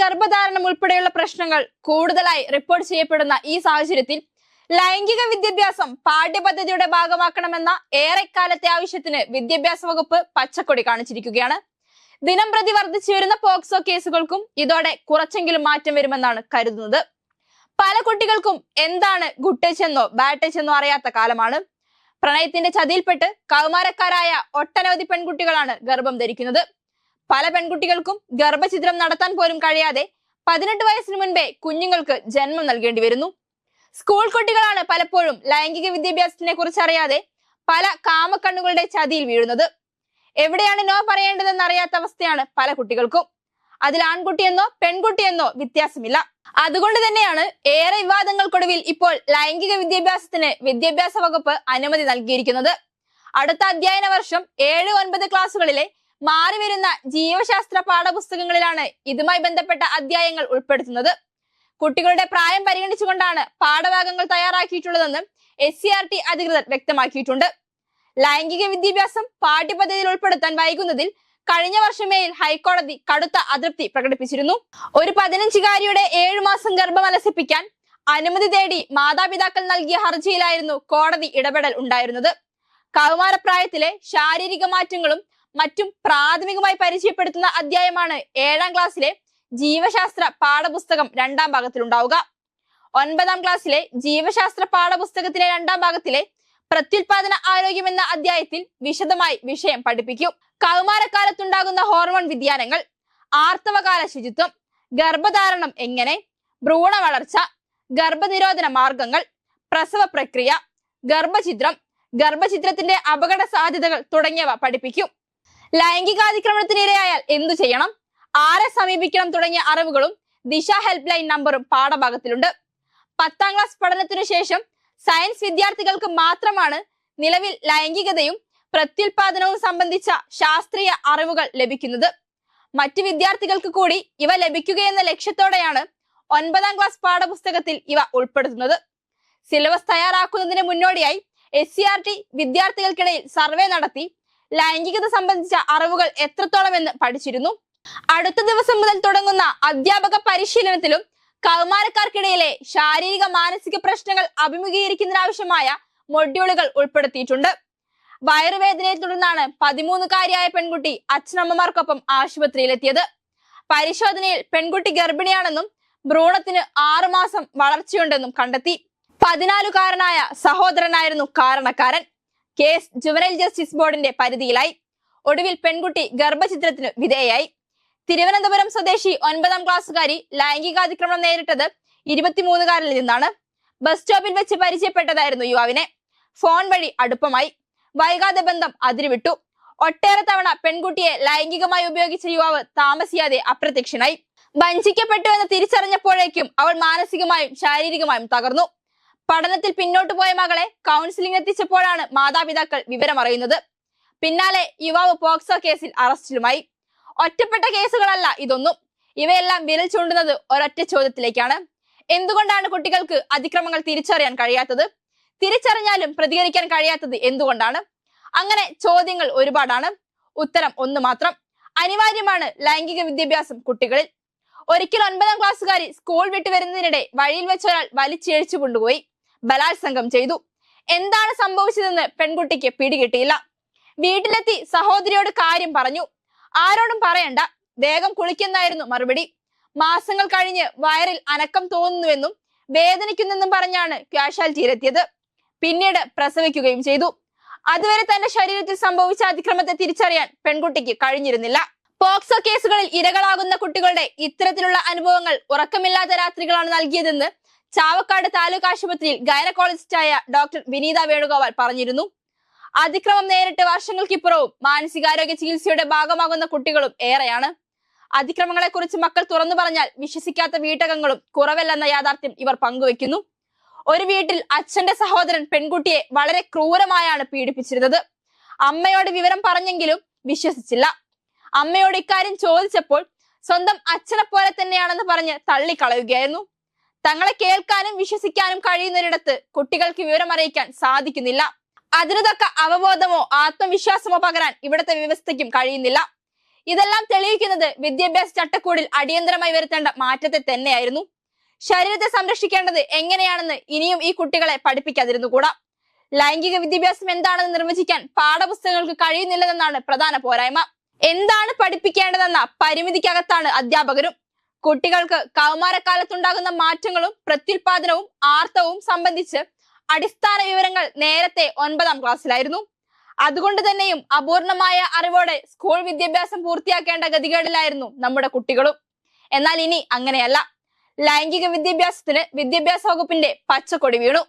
ഗർഭധാരണം ഉൾപ്പെടെയുള്ള പ്രശ്നങ്ങൾ? കൂടുതലായി റിപ്പോർട്ട് ചെയ്യപ്പെടുന്ന ഈ സാഹചര്യത്തിൽ ലൈംഗിക വിദ്യാഭ്യാസം പാഠ്യപദ്ധതിയുടെ ഭാഗമാക്കണമെന്ന ഏറെക്കാലത്തെ ആവശ്യത്തിന് വിദ്യാഭ്യാസ വകുപ്പ് പച്ചക്കൊടി കാണിച്ചിരിക്കുകയാണ്. ദിനം പ്രതി വർദ്ധിച്ചു വരുന്ന പോക്സോ കേസുകൾക്കും ഇതോടെ കുറച്ചെങ്കിലും മാറ്റം വരുമെന്നാണ് കരുതുന്നത്. പല കുട്ടികൾക്കും എന്താണ് ഗുട്ടച്ചെന്നോ എന്നോ അറിയാത്ത കാലമാണ്. പ്രണയത്തിന്റെ ചതിയിൽപ്പെട്ട് കൗമാരക്കാരായ ഒട്ടനവധി പെൺകുട്ടികളാണ് ഗർഭം ധരിക്കുന്നത്. പല പെൺകുട്ടികൾക്കും ഗർഭഛിദ്രം നടത്താൻ പോലും കഴിയാതെ പതിനെട്ട് വയസ്സിന് മുൻപേ കുഞ്ഞുങ്ങൾക്ക് ജന്മം നൽകേണ്ടി വരുന്നു. സ്കൂൾ കുട്ടികളാണ് പലപ്പോഴും ലൈംഗിക വിദ്യാഭ്യാസത്തിനെ കുറിച്ച് അറിയാതെ പല കാമക്കണ്ണുകളുടെ ചതിയിൽ വീഴുന്നത്. എവിടെയാണ് നോ പറയേണ്ടതെന്ന് അറിയാത്ത അവസ്ഥയാണ് പല കുട്ടികൾക്കും. അതിൽ ആൺകുട്ടിയെന്നോ പെൺകുട്ടിയെന്നോ വ്യത്യാസമില്ല. അതുകൊണ്ട് തന്നെയാണ് ഏറെ വിവാദങ്ങൾക്കൊടുവിൽ ഇപ്പോൾ ലൈംഗിക വിദ്യാഭ്യാസത്തിന് വിദ്യാഭ്യാസ വകുപ്പ് അനുമതി നൽകിയിരിക്കുന്നത്. അടുത്ത അധ്യയന വർഷം ഏഴ് ഒൻപത് ക്ലാസ്സുകളിലെ മാറി വരുന്ന ജീവശാസ്ത്ര പാഠപുസ്തകങ്ങളിലാണ് ഇതുമായി ബന്ധപ്പെട്ട അധ്യായങ്ങൾ ഉൾപ്പെടുത്തുന്നത്. കുട്ടികളുടെ പ്രായം പരിഗണിച്ചുകൊണ്ടാണ് പാഠഭാഗങ്ങൾ തയ്യാറാക്കിയിട്ടുള്ളതെന്ന് എസ് സി ആർ ടി അധികൃതർ വ്യക്തമാക്കിയിട്ടുണ്ട്. ലൈംഗിക വിദ്യാഭ്യാസം പാഠ്യപദ്ധതിയിൽ ഉൾപ്പെടുത്താൻ വൈകുന്നതിൽ കഴിഞ്ഞ വർഷം മേയിൽ ഹൈക്കോടതി കടുത്ത അതൃപ്തി പ്രകടിപ്പിച്ചിരുന്നു. ഒരു പതിനഞ്ചുകാരിയുടെ ഏഴു മാസം ഗർഭം അലസിപ്പിക്കാൻ അനുമതി തേടി മാതാപിതാക്കൾ നൽകിയ ഹർജിയിലായിരുന്നു കോടതി ഇടപെടൽ ഉണ്ടായിരുന്നത്. കൗമാരപ്രായത്തിലെ ശാരീരിക മാറ്റങ്ങളും മറ്റും പ്രാഥമികമായി പരിചയപ്പെടുത്തുന്ന അധ്യായമാണ് ഏഴാം ക്ലാസ്സിലെ ജീവശാസ്ത്ര പാഠപുസ്തകം രണ്ടാം ഭാഗത്തിലുണ്ടാവുക ഒൻപതാം ക്ലാസ്സിലെ ജീവശാസ്ത്ര പാഠപുസ്തകത്തിലെ രണ്ടാം ഭാഗത്തിലെ പ്രത്യുത്പാദന ആരോഗ്യം എന്ന അധ്യായത്തിൽ വിശദമായി വിഷയം പഠിപ്പിക്കും. കൗമാരക്കാലത്തുണ്ടാകുന്ന ഹോർമോൺ വ്യതിയാനങ്ങൾ ആർത്തവകാല ശുചിത്വം ഗർഭധാരണം എങ്ങനെ ഭ്രൂണ വളർച്ച ഗർഭനിരോധന മാർഗങ്ങൾ പ്രസവ പ്രക്രിയ ഗർഭഛിദ്രം ഗർഭഛിദ്രത്തിന്റെ അപകട സാധ്യതകൾ തുടങ്ങിയവ പഠിപ്പിക്കും. ലൈംഗികാതിക്രമണത്തിനിരയായാൽ എന്തു ചെയ്യണം? ആരെ സമീപിക്കണം തുടങ്ങിയ അറിവുകളും ദിശ ഹെൽപ്പ് ലൈൻ നമ്പറും പാഠഭാഗത്തിലുണ്ട്. പത്താം ക്ലാസ് പഠനത്തിനു ശേഷം സയൻസ് വിദ്യാർത്ഥികൾക്ക് മാത്രമാണ് നിലവിൽ ലൈംഗികതയും പ്രത്യുൽപാദനവും സംബന്ധിച്ച ശാസ്ത്രീയ അറിവുകൾ ലഭിക്കുന്നത്. മറ്റു വിദ്യാർത്ഥികൾക്ക് കൂടി ഇവ ലഭിക്കുകയെന്ന ലക്ഷ്യത്തോടെയാണ് ഒൻപതാം ക്ലാസ് പാഠപുസ്തകത്തിൽ ഇവ ഉൾപ്പെടുത്തുന്നത്. സിലബസ് തയ്യാറാക്കുന്നതിന് മുന്നോടിയായി എസ് സി ആർ ടി വിദ്യാർത്ഥികൾക്കിടയിൽ സർവേ നടത്തി ലൈംഗികത സംബന്ധിച്ച അറിവുകൾ എത്രത്തോളം എന്ന് പഠിച്ചിരുന്നു. അടുത്ത ദിവസം മുതൽ തുടങ്ങുന്ന അധ്യാപക പരിശീലനത്തിലും കൗമാരക്കാർക്കിടയിലെ ശാരീരിക മാനസിക പ്രശ്നങ്ങൾ അഭിമുഖീകരിക്കുന്നതിനാവശ്യമായ മൊഡ്യൂളുകൾ ഉൾപ്പെടുത്തിയിട്ടുണ്ട്. വയറുവേദനയെ തുടർന്നാണ് പതിമൂന്നുകാരിയായ പെൺകുട്ടി അച്ഛനമ്മമാർക്കൊപ്പം ആശുപത്രിയിലെത്തിയത്. പരിശോധനയിൽ പെൺകുട്ടി ഗർഭിണിയാണെന്നും ഭ്രൂണത്തിന് ആറുമാസം വളർച്ചയുണ്ടെന്നും കണ്ടെത്തി. പതിനാലുകാരനായ സഹോദരനായിരുന്നു കാരണക്കാരൻ. കേസ് ജുവനൈൽ ജസ്റ്റിസ് ബോർഡിന്റെ പരിധിയിലായി. ഒടുവിൽ പെൺകുട്ടി ഗർഭചിത്രത്തിന് വിധേയായി തിരുവനന്തപുരം സ്വദേശി ഒൻപതാം ക്ലാസ്സുകാരി ലൈംഗികാതിക്രമണം നേരിട്ടത് ഇരുപത്തിമൂന്നുകാരിൽ നിന്നാണ്. ബസ് സ്റ്റോപ്പിൽ വെച്ച് പരിചയപ്പെട്ടതായിരുന്നു യുവാവിനെ. ഫോൺ വഴി അടുപ്പമായി. വൈകാതെ ബന്ധം അതിരുവിട്ടു. ഒട്ടേറെ തവണ പെൺകുട്ടിയെ ലൈംഗികമായി ഉപയോഗിച്ച യുവാവ് താമസിയാതെ അപ്രത്യക്ഷനായി. വഞ്ചിക്കപ്പെട്ടു എന്ന് തിരിച്ചറിഞ്ഞപ്പോഴേക്കും അവൾ മാനസികമായും ശാരീരികമായും തകർന്നു. പഠനത്തിൽ പിന്നോട്ട് പോയ മകളെ കൗൺസിലിംഗ് എത്തിച്ചപ്പോഴാണ് മാതാപിതാക്കൾ വിവരമറിയുന്നത് പിന്നാലെ യുവാവ് പോക്സോ കേസിൽ അറസ്റ്റിലുമായി. ഒറ്റപ്പെട്ട കേസുകളല്ല ഇതൊന്നും. ഇവയെല്ലാം വിരൽ ചൂണ്ടുന്നത് ഒരൊറ്റ ചോദ്യത്തിലേക്കാണ്. എന്തുകൊണ്ടാണ് കുട്ടികൾക്ക് അതിക്രമങ്ങൾ തിരിച്ചറിയാൻ കഴിയാത്തത്? തിരിച്ചറിഞ്ഞാലും പ്രതികരിക്കാൻ കഴിയാത്തത് എന്തുകൊണ്ടാണ്? അങ്ങനെ ചോദ്യങ്ങൾ ഒരുപാടാണ്. ഉത്തരം ഒന്ന് മാത്രം. അനിവാര്യമാണ് ലൈംഗിക വിദ്യാഭ്യാസം കുട്ടികളിൽ. ഒരിക്കൽ ഒൻപതാം ക്ലാസ്സുകാരി സ്കൂൾ വിട്ടു വരുന്നതിനിടെ വഴിയിൽ വെച്ചൊരാൾ വലിച്ചിഴച്ചു കൊണ്ടുപോയി. ബലാത്സംഗം ചെയ്തു. എന്താണ് സംഭവിച്ചതെന്ന് പെൺകുട്ടിക്ക് പിടികിട്ടിയില്ല. വീട്ടിലെത്തി സഹോദരിയോട് കാര്യം പറഞ്ഞു. ആരോടും പറയണ്ട. വേഗം കുളിക്കുന്നായിരുന്നു മറുപടി. മാസങ്ങൾ കഴിഞ്ഞ് വയറിൽ അനക്കം തോന്നുന്നുവെന്നും വേദനിക്കുന്നെന്നും പറഞ്ഞാണ് ക്യാഷ്വാലിറ്റിയിലെത്തിയത് പിന്നീട് പ്രസവിക്കുകയും ചെയ്തു. അതുവരെ തന്റെ ശരീരത്തിൽ സംഭവിച്ച അതിക്രമത്തെ തിരിച്ചറിയാൻ പെൺകുട്ടിക്ക് കഴിഞ്ഞിരുന്നില്ല. പോക്സോ കേസുകളിൽ ഇരകളാകുന്ന കുട്ടികളുടെ ഇത്തരത്തിലുള്ള അനുഭവങ്ങൾ ഉറക്കമില്ലാത്ത രാത്രികളാണ് നൽകിയതെന്ന് ചാവക്കാട് താലൂക്ക് ആശുപത്രിയിൽ ഗൈനക്കോളജിസ്റ്റായ ഡോക്ടർ വിനീത വേണുഗോപാൽ പറഞ്ഞിരുന്നു. അതിക്രമം നേരിട്ട് വർഷങ്ങൾക്കിപ്പുറവും മാനസികാരോഗ്യ ചികിത്സയുടെ ഭാഗമാകുന്ന കുട്ടികളും ഏറെയാണ്. അതിക്രമങ്ങളെ കുറിച്ച് മക്കൾ തുറന്നു പറഞ്ഞാൽ വിശ്വസിക്കാത്ത വീട്ടകങ്ങളും കുറവല്ലെന്ന യാഥാർത്ഥ്യം ഇവർ പങ്കുവെക്കുന്നു ഒരു വീട്ടിൽ അച്ഛന്റെ സഹോദരൻ പെൺകുട്ടിയെ വളരെ ക്രൂരമായാണ് പീഡിപ്പിച്ചിരുന്നത്. അമ്മയോട് വിവരം പറഞ്ഞെങ്കിലും വിശ്വസിച്ചില്ല. അമ്മയോട് ഇക്കാര്യം ചോദിച്ചപ്പോൾ സ്വന്തം അച്ഛനെ പോലെ തന്നെയാണെന്ന് പറഞ്ഞ് തള്ളിക്കളയുകയായിരുന്നു. തങ്ങളെ കേൾക്കാനും വിശ്വസിക്കാനും കഴിയുന്നൊരിടത്ത് കുട്ടികൾക്ക് വിവരമറിയിക്കാൻ സാധിക്കുന്നില്ല. അതിനുതക്ക അവബോധമോ ആത്മവിശ്വാസമോ പകരാൻ ഇവിടുത്തെ വ്യവസ്ഥയ്ക്കും കഴിയുന്നില്ല. ഇതെല്ലാം തെളിയിക്കുന്നത് വിദ്യാഭ്യാസ ചട്ടക്കൂടിൽ അടിയന്തരമായി വരുത്തേണ്ട മാറ്റത്തെ തന്നെയായിരുന്നു. ശരീരത്തെ സംരക്ഷിക്കേണ്ടത് എങ്ങനെയാണെന്ന് ഇനിയും ഈ കുട്ടികളെ പഠിപ്പിക്കാതിരുന്നുകൂടാ? ലൈംഗിക വിദ്യാഭ്യാസം എന്താണെന്ന് നിർവചിക്കാൻ പാഠപുസ്തകങ്ങൾക്ക് കഴിയുന്നില്ലെന്നാണ് പ്രധാന പോരായ്മ. എന്താണ് പഠിപ്പിക്കേണ്ടതെന്ന പരിമിതിക്കകത്താണ് അധ്യാപകരും. കുട്ടികൾക്ക് കൗമാരക്കാലത്തുണ്ടാകുന്ന മാറ്റങ്ങളും പ്രത്യുൽപാദനവും ആർത്തവും സംബന്ധിച്ച് അടിസ്ഥാന വിവരങ്ങൾ നേരത്തെ ഒൻപതാം ക്ലാസ്സിലായിരുന്നു. അതുകൊണ്ട് തന്നെയും അപൂർണമായ അറിവോടെ സ്കൂൾ വിദ്യാഭ്യാസം പൂർത്തിയാക്കേണ്ട ഗതികേടിലായിരുന്നു നമ്മുടെ കുട്ടികളും. എന്നാൽ ഇനി അങ്ങനെയല്ല. ലൈംഗിക വിദ്യാഭ്യാസത്തിന് വിദ്യാഭ്യാസ വകുപ്പിന്റെ പച്ചക്കൊടി വീണു.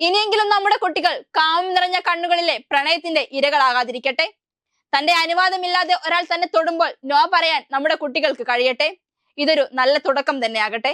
ഇനിയെങ്കിലും നമ്മുടെ കുട്ടികൾ കാമം നിറഞ്ഞ കണ്ണുകളിലെ പ്രണയത്തിന്റെ ഇരകളാകാതിരിക്കട്ടെ. തന്റെ അനുവാദമില്ലാതെ ഒരാൾ തന്നെ തൊടുമ്പോൾ നോ പറയാൻ നമ്മുടെ കുട്ടികൾക്ക് കഴിയട്ടെ. ഇതൊരു നല്ല തുടക്കം തന്നെയാകട്ടെ